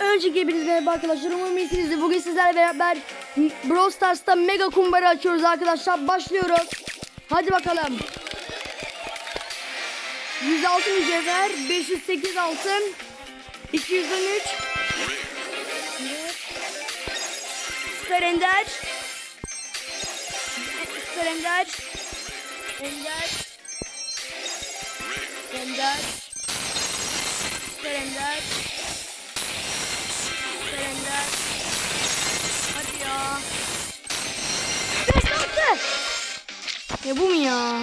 Önceki hepiniz merhaba arkadaşlar. Umarım iyisinizdir. Bugün sizlerle beraber Brawl Stars'ta Mega Kumbarı açıyoruz arkadaşlar. Başlıyoruz. Hadi bakalım. 106 mücevher, 508 altın, 213 Süper Ender Süper Ender Ender Ender Süper Ender Süper Ender Hadi ya. Beş altı Ya bu mu ya?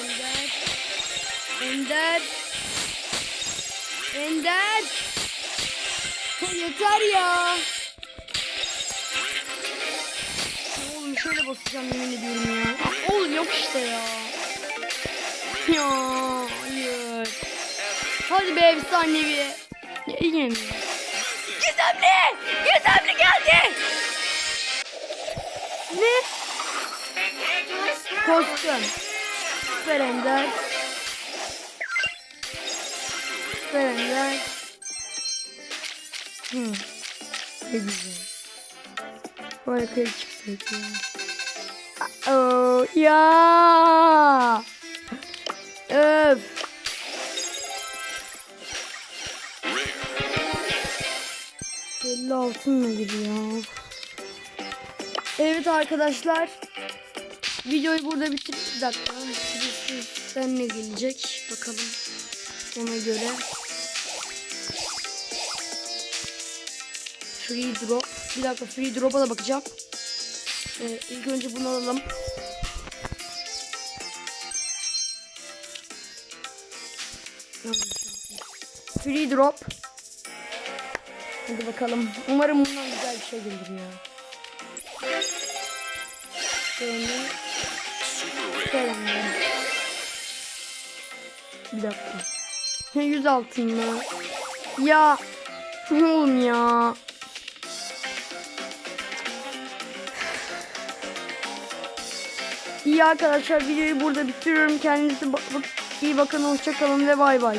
Ender. Ender. Ender. Yeter ya. Oğlum şöyle basacağım yemin ediyorum ya. Oğlum yok işte ya. Ya. Hadi be efsanevi. Yine mi? Gizemli! Gizemli geldi! Ne? Kostüm. Süper Ender. Süper Ender. Hmm. Ne güzel. Kıyı çıksaydı ya. Oh, ya. Öf. Belli altın mı gidiyor? Evet arkadaşlar. Videoyu burada bitir. Bir dakika. Sizden ne gelecek? Bakalım. Ona göre. Free drop. Bir dakika free drop'a da bakacağım. Ee, ilk önce bunu alalım. Free drop. Hadi bakalım. Umarım bundan güzel bir şey gelir ya. Şöyle. Şöyle. Bir dakika. 100 altın mı? Ya. Oğlum ya. İyi arkadaşlar videoyu burada bitiriyorum. Kendinize bak bak iyi bakın. Hoşçakalın ve bay bay.